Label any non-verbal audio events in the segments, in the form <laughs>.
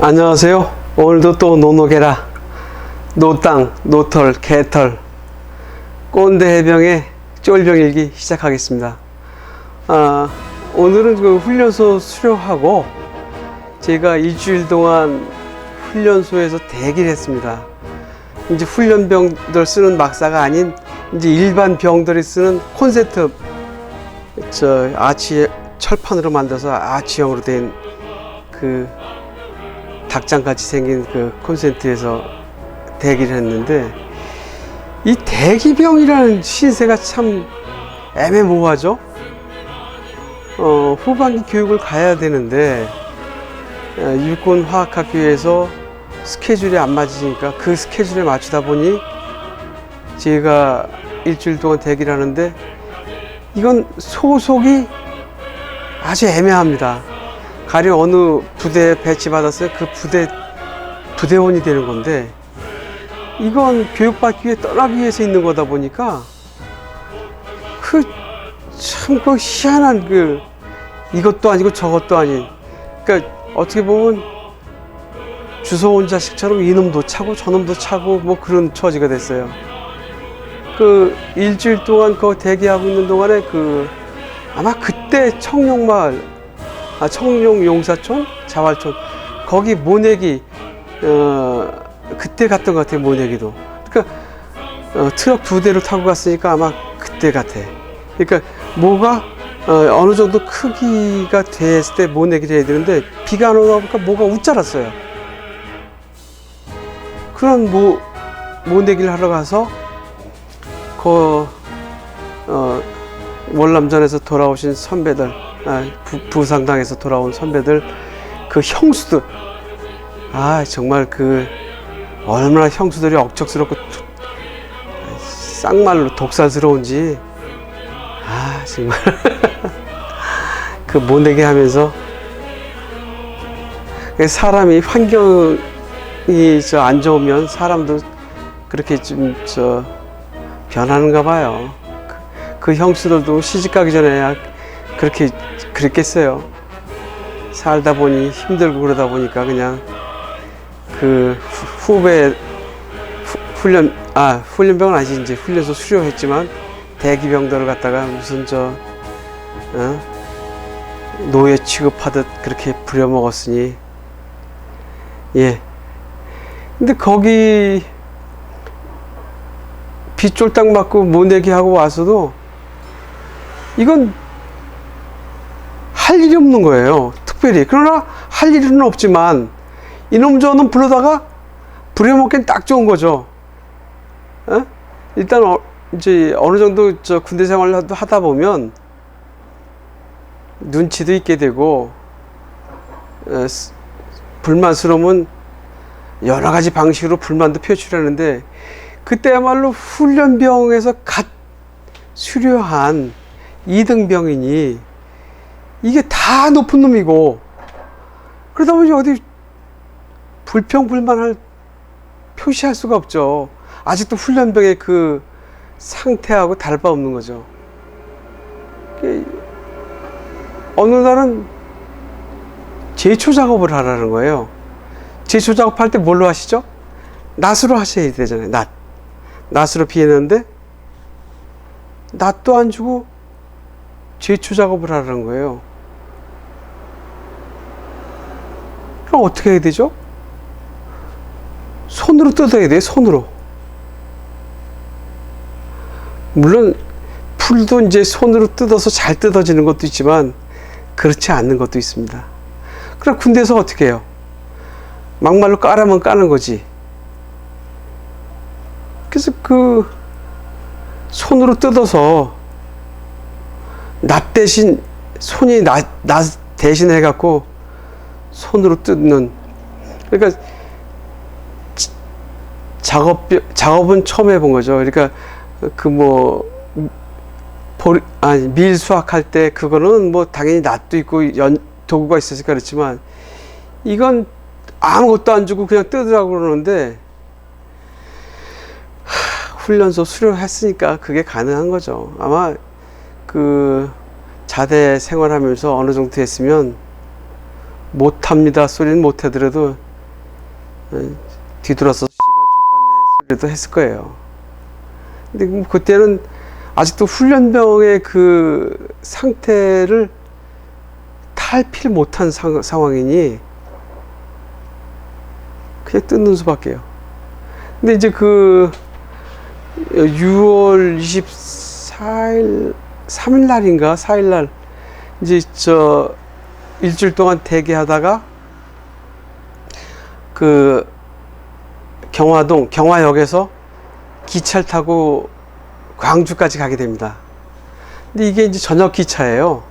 안녕하세요. 오늘도 또 노노게라 노땅 노털 개털 꼰대 해병의 쫄병 일기 시작하겠습니다. 아, 오늘은 그 훈련소 수료하고 제가 일주일 동안 훈련소에서 대기를 했습니다. 이제 훈련병들 쓰는 막사가 아닌 이제 일반 병들이 쓰는 콘센트 저 아치 철판으로 만들어서 아치형으로 된 그 닭장같이 생긴 그 콘센트에서 대기를 했는데 이 대기병이라는 신세가 참 애매모호하죠. 어, 후반기 교육을 가야 되는데 어, 육군 화학학교에서 스케줄이 안 맞으니까 그 스케줄에 맞추다 보니 제가 일주일 동안 대기를 하는데 이건 소속이 아주 애매합니다. 가령 어느 부대에 배치받았어요. 그 부대 부대원이 되는 건데 이건 교육받기 위해 떠나기 위해서 있는 거다 보니까 그참그 희한한 그 이것도 아니고 저것도 아닌 그러니까 어떻게 보면 주워온 자식처럼 이놈도 차고 저놈도 차고 뭐 그런 처지가 됐어요. 그 일주일 동안 그 대기하고 있는 동안에 그 아마 그때 청룡마을 아, 청룡 용사촌 자활촌. 거기 모내기 어 그때 갔던 것 같아요 모내기도. 그러니까 어, 트럭 두 대를 타고 갔으니까 아마 그때 같아. 그러니까 뭐가 어, 어느 정도 크기가 됐을 때 모내기를 해야 되는데 비가 안 오다 보니까 뭐가 웃자랐어요. 그런 모 모내기를 하러 가서 그 어, 월남전에서 돌아오신 선배들, 아, 부, 부상당에서 돌아온 선배들, 그 형수들, 아, 정말 그, 얼마나 형수들이 억척스럽고, 도- 쌍말로 독살스러운지, 아, 정말. <laughs> 그 못내게 하면서, 그 사람이 환경이 저 안 좋으면 사람도 그렇게 좀, 저, 변하는가 봐요. 그 형수들도 시집 가기 전에 그렇게 그랬겠어요. 살다 보니 힘들고 그러다 보니까 그냥 그 후- 후배 후- 훈련 아 훈련병은 아니지 이제 훈련소 수료했지만 대기병들을 갖다가 무슨 저 어? 노예 취급하듯 그렇게 부려먹었으니 예. 근데 거기 비 쫄딱 맞고 못 내게 하고 와서도 이건 할 일이 없는 거예요. 특별히. 그러나 할 일은 없지만 이놈 저놈 불러다가 부려먹기엔 딱 좋은 거죠. 어? 일단 어, 이제 어느 정도 저 군대 생활을 하- 하다 보면 눈치도 있게 되고 어, 스- 불만스러우면 여러 가지 방식으로 불만도 표출하는데 그때야말로 훈련병에서 갓 수료한 이등병이니 이게 다 높은 놈이고 그러다 보니 어디 불평 불만할 표시할 수가 없죠. 아직도 훈련병의 그 상태하고 다를 바 없는 거죠. 어느 날은 제초 작업을 하라는 거예요. 제초 작업할 때 뭘로 하시죠? 낫으로 하셔야 되잖아요. 낫. 낫으로 피했는데 낫도 안 주고 제초 작업을 하라는 거예요. 그럼 어떻게 해야 되죠? 손으로 뜯어야 돼요. 손으로. 물론 풀도 이제 손으로 뜯어서 잘 뜯어지는 것도 있지만 그렇지 않는 것도 있습니다. 그럼 군대에서 어떻게 해요? 막말로 까라면 까는 거지. 그래서 그 손으로 뜯어서 낫 대신 손이 낫, 낫 대신 해갖고 손으로 뜯는 그러니까 지- 작업 작업은 처음 해본 거죠. 그러니까 그뭐 아니 밀 수확할 때 그거는 뭐 당연히 낫도 있고 연 도구가 있으니까 그렇지만 이건 아무것도 안 주고 그냥 뜯으라고 그러는데 훈련소 수료했으니까 그게 가능한 거죠. 아마 그 자대 생활하면서 어느 정도 했으면 못합니다 소리는 못하더라도 어, 뒤돌아서 씨발 족같네 소리도 했을 거예요. 근데 뭐 그때는 아직도 훈련병의 그 상태를 탈피를 못한 상, 상황이니 그냥 뜯는 수밖에요. 근데 이제 그 6월 24일 3일 날인가 4일 날 이제 저 일주일 동안 대기하다가 그 경화동 경화역에서 기차를 타고 광주까지 가게 됩니다. 근데 이게 이제 저녁 기차예요.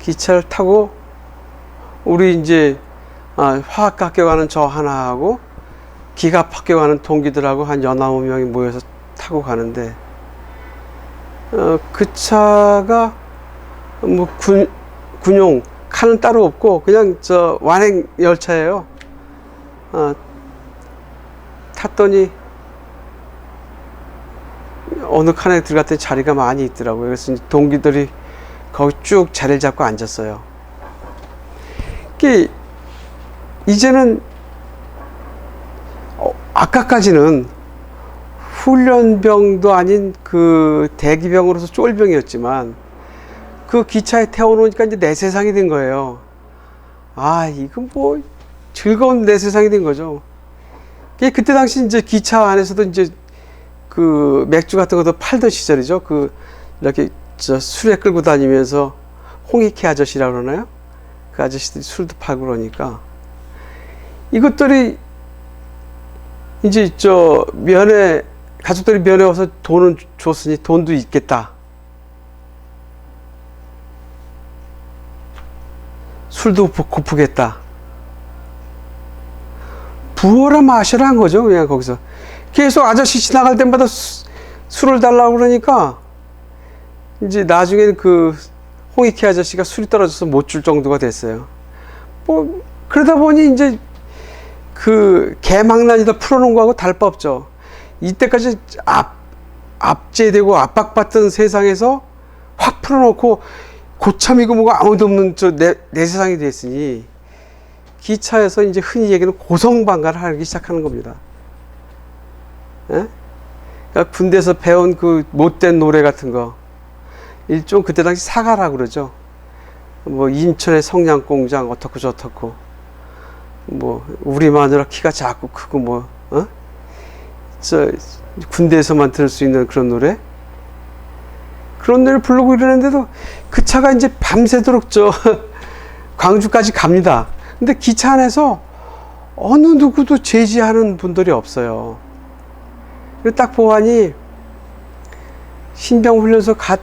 기차를 타고 우리 이제 아, 화학학교 가는 저 하나하고 기갑학교 가는 동기들하고 한 열아홉 명이 모여서 타고 가는데 어, 그 차가 뭐 군, 군용 칸은 따로 없고 그냥 저 완행 열차예요. 어, 탔더니 어느 칸에 들어갔더니 자리가 많이 있더라고요. 그래서 동기들이 거기 쭉 자리를 잡고 앉았어요. 이게 이제는 어, 아까까지는 훈련병도 아닌 그 대기병으로서 쫄병이었지만 그 기차에 태워놓으니까 이제 내 세상이 된 거예요. 아, 이거 뭐 즐거운 내 세상이 된 거죠. 그때 당시 이제 기차 안에서도 이제 그 맥주 같은 것도 팔던 시절이죠. 그 이렇게 저 술에 끌고 다니면서 홍익회 아저씨라 그러나요? 그 아저씨들이 술도 팔고 그러니까 이것들이 이제 저 면회 가족들이 면회 와서 돈은 줬으니 돈도 있겠다. 술도 고- 고프겠다. 부어라 마셔라 한 거죠. 그냥 거기서. 계속 아저씨 지나갈 때마다 수- 술을 달라고 그러니까 이제 나중에는 그 홍익희 아저씨가 술이 떨어져서 못 줄 정도가 됐어요. 뭐 그러다 보니 이제 그 개망난이다 풀어놓은 거하고 다를 바 없죠. 이때까지 압 압제되고 압박받던 세상에서 확 풀어놓고 고참이고 뭐고 아무도 없는 저내 내 세상이 됐으니 기차에서 이제 흔히 얘기하는 고성방가를 하기 시작하는 겁니다. 예? 그러니까 군대에서 배운 그 못된 노래 같은 거 일종 그때 당시 사가라 그러죠. 뭐 인천의 성냥공장 어떻고 저떻고 뭐 우리 마누라 키가 작고 크고 뭐 어? 저 군대에서만 들을 수 있는 그런 노래 그런 노래를 부르고 이러는데도 그 차가 이제 밤새도록 저 <laughs> 광주까지 갑니다. 근데 기차 안에서 어느 누구도 제지하는 분들이 없어요. 딱 보아니 신병 훈련소 갓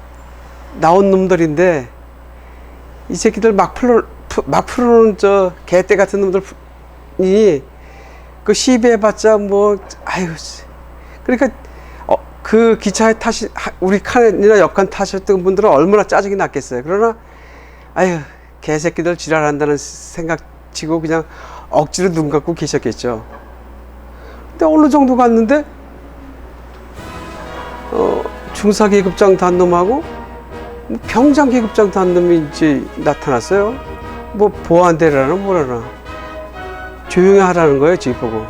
나온 놈들인데 이 새끼들 막 풀어 푸- 막 풀어놓은 저 개떼 같은 놈들이 그 시비해봤자 뭐 아유 씨. 그러니까 어, 그 기차에 타시 하- 우리 칸이나 옆칸 타셨던 분들은 얼마나 짜증이 났겠어요. 그러나 아유 개새끼들 지랄한다는 생각 치고 그냥 억지로 눈 감고 계셨겠죠. 근데 어느 정도 갔는데 어, 중사 계급장 단 놈하고 뭐 병장 계급장 단 놈이 이제 나타났어요. 뭐 보안대라나 뭐라나 조용히 하라는 거예요, 저희 보고.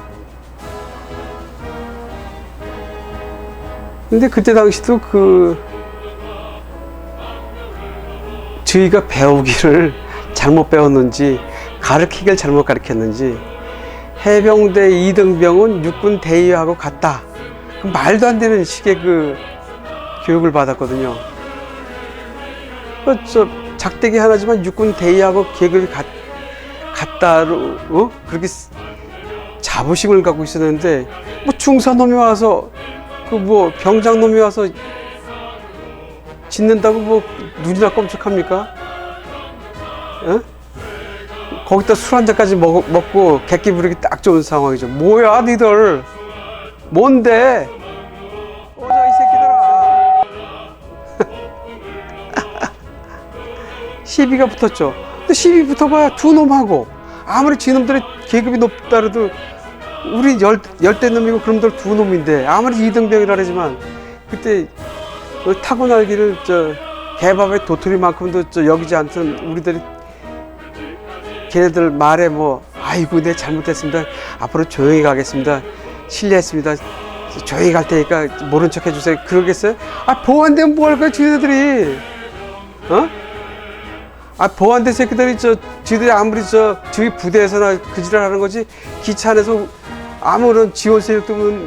근데 그때 당시도 그 저희가 배우기를 <laughs> 잘못 배웠는지 가르치기를 잘못 가르쳤는지 해병대 2등병은 육군 대위하고 같다. 그 말도 안 되는 식의 그 교육을 받았거든요. 그저 작대기 하나지만 육군 대위하고 계급이 같, 같다로 어? 그렇게 스- 자부심을 갖고 있었는데 뭐 중사 놈이 와서 그 뭐 병장 놈이 와서 짓는다고 뭐 눈이나 껌쩍합니까? 어? 거기다 술 한 잔까지 먹, 먹고 객기 부르기 딱 좋은 상황이죠. 뭐야, 니들? 뭔데? 오자, 이 새끼들아. <laughs> 시비가 붙었죠. 근데 시비 붙어봐야 두 놈하고 아무리 지놈들이 계급이 높다라도 우리 열, 열대 놈이고 그놈들 두 놈인데 아무리 이등병이라 그러지만 그때 그 타고 날기를 저 개밥의 도토리만큼도 저 여기지 않던 우리들이 걔네들 말에 뭐 아이고 내 잘못했습니다. 앞으로 조용히 가겠습니다. 실례했습니다. 조용히 갈 테니까 모른 척 해주세요. 그러겠어요? 아 보안대면 뭐할 거야 지네들이? 어? 아 보안대 새끼들이 저 지들이 아무리 저 저희 부대에서나 그 지랄 하는 거지 기차 안에서 아무런 지원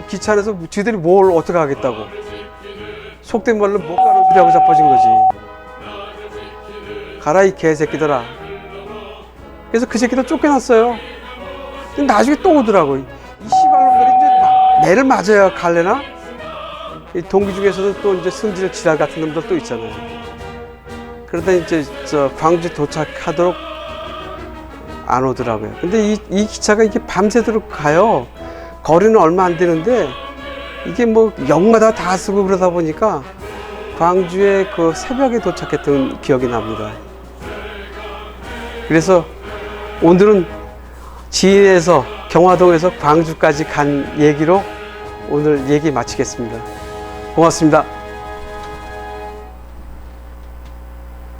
기차 안에서 지들이 뭘 어떻게 하겠다고. 속된 말로 못 가는 소리하고 자빠진 거지. 가라 이 개새끼들아. 그래서 그 새끼들 쫓겨났어요. 근데 나중에 또 오더라고. 이 씨발놈들이 이제 마- 매를 맞아야 갈래나? 이 동기 중에서도 또 이제 승질 지랄 같은 놈들 또 있잖아요. 그러다 이제 저 광주 도착하도록 안 오더라고요. 근데 이, 이 기차가 이게 밤새도록 가요. 거리는 얼마 안 되는데 이게 뭐 역마다 다 쓰고 그러다 보니까 광주에 그 새벽에 도착했던 기억이 납니다. 그래서 오늘은 지인에서 경화동에서 광주까지 간 얘기로 오늘 얘기 마치겠습니다. 고맙습니다.